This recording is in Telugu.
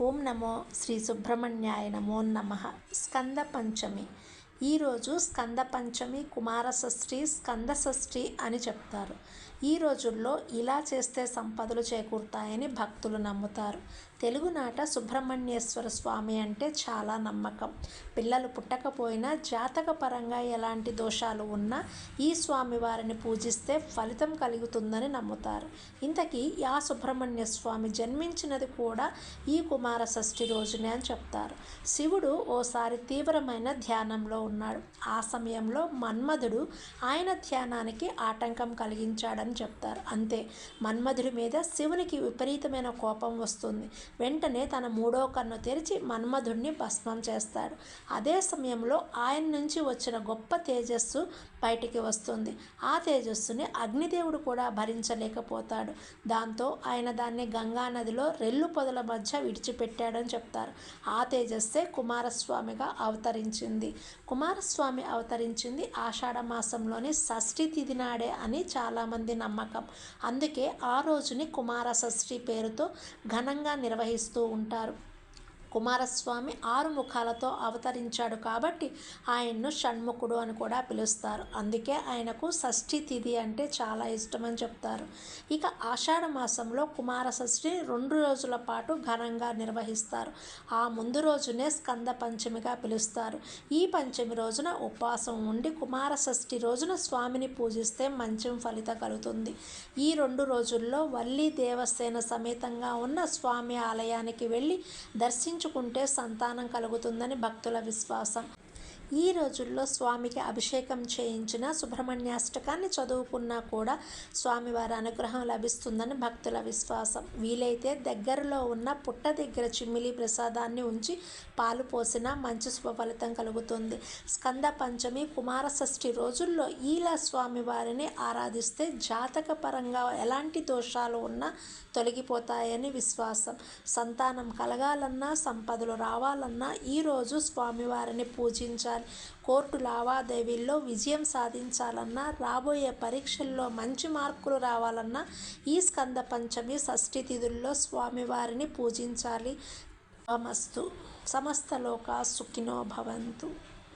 ఓం నమో శ్రీ సుబ్రహ్మణ్యాయ నమో నమ. స్కంద పంచమి. ఈరోజు స్కంద పంచమి కుమార షష్ఠి స్కంద షష్ఠి అని చెప్తారు. ఈ రోజుల్లో ఇలా చేస్తే సంపదలు చేకూరుతాయని భక్తులు నమ్ముతారు. తెలుగునాట సుబ్రహ్మణ్యేశ్వర స్వామి అంటే చాలా నమ్మకం. పిల్లలు పుట్టకపోయినా జాతక పరంగా ఎలాంటి దోషాలు ఉన్నా ఈ స్వామి వారిని పూజిస్తే ఫలితం కలుగుతుందని నమ్ముతారు. ఇంతకీ ఆ సుబ్రహ్మణ్య స్వామి జన్మించినది కూడా ఈ కుమార షష్ఠి రోజునే అని చెప్తారు. శివుడు ఓసారి తీవ్రమైన ధ్యానంలో ఉన్నాడు. ఆ సమయంలో మన్మధుడు ఆయన ధ్యానానికి ఆటంకం కలిగించాడని చెప్తారు. అంతే మన్మధుడి మీద శివునికి విపరీతమైన కోపం వస్తుంది. వెంటనే తన మూడో కన్ను తెరిచి మన్మధుడిని భస్మం చేస్తాడు. అదే సమయంలో ఆయన నుంచి వచ్చిన గొప్ప తేజస్సు బయటికి వస్తుంది. ఆ తేజస్సుని అగ్నిదేవుడు కూడా భరించలేకపోతాడు. దాంతో ఆయన దాన్ని గంగా నదిలో రెల్లు పొదల మధ్య విడిచిపెట్టాడని చెప్తారు. ఆ తేజస్సే కుమారస్వామిగా అవతరించింది. కుమారస్వామి అవతరించింది ఆషాఢ మాసంలోని షష్ఠి తిథి నాడే అని చాలామంది నమ్మకం. అందుకే ఆ రోజుని కుమార షష్ఠి పేరుతో ఘనంగా నిర్వహించారు నిర్వహిస్తూ ఉంటారు కుమారస్వామి ఆరు ముఖాలతో అవతరించాడు కాబట్టి ఆయన్ను షణ్ముఖుడు అని కూడా పిలుస్తారు. అందుకే ఆయనకు షష్ఠి తిథి అంటే చాలా ఇష్టమని చెప్తారు. ఇక ఆషాఢ మాసంలో కుమార షష్ఠి రెండు రోజుల పాటు ఘనంగా నిర్వహిస్తారు. ఆ ముందు రోజునే స్కంద పంచమిగా పిలుస్తారు. ఈ పంచమి రోజున ఉపవాసం ఉండి కుమార షష్ఠి రోజున స్వామిని పూజిస్తే మంచి ఫలితం కలుగుతుంది. ఈ రెండు రోజుల్లో వల్లి దేవసేన సమేతంగా ఉన్న స్వామి ఆలయానికి వెళ్ళి దర్శించుకుంటే సంతానం కలుగుతుందని భక్తుల విశ్వాసం. ఈ రోజుల్లో స్వామికి అభిషేకం చేయించిన సుబ్రహ్మణ్యాష్టకాన్ని చదువుకున్నా కూడా స్వామివారి అనుగ్రహం లభిస్తుందని భక్తుల విశ్వాసం. వీలైతే దగ్గరలో ఉన్న పుట్ట దగ్గర చిమ్మిలి ప్రసాదాన్ని ఉంచి పాలు పోసినా మంచి శుభఫలితం కలుగుతుంది. స్కంద పంచమి కుమార షష్ఠి రోజుల్లో ఈలా స్వామివారిని ఆరాధిస్తే జాతక పరంగా ఎలాంటి దోషాలు ఉన్నా తొలగిపోతాయని విశ్వాసం. సంతానం కలగాలన్నా సంపదలు రావాలన్నా ఈరోజు స్వామివారిని పూజించాలి. కోర్టు లావాదేవీల్లో విజయం సాధించాలన్నా రాబోయే పరీక్షల్లో మంచి మార్కులు రావాలన్నా ఈ స్కంద పంచమి షష్ఠి తిథుల్లో స్వామివారిని పూజించాలి. మస్తు సమస్త లోకా సుఖినో భవంతు.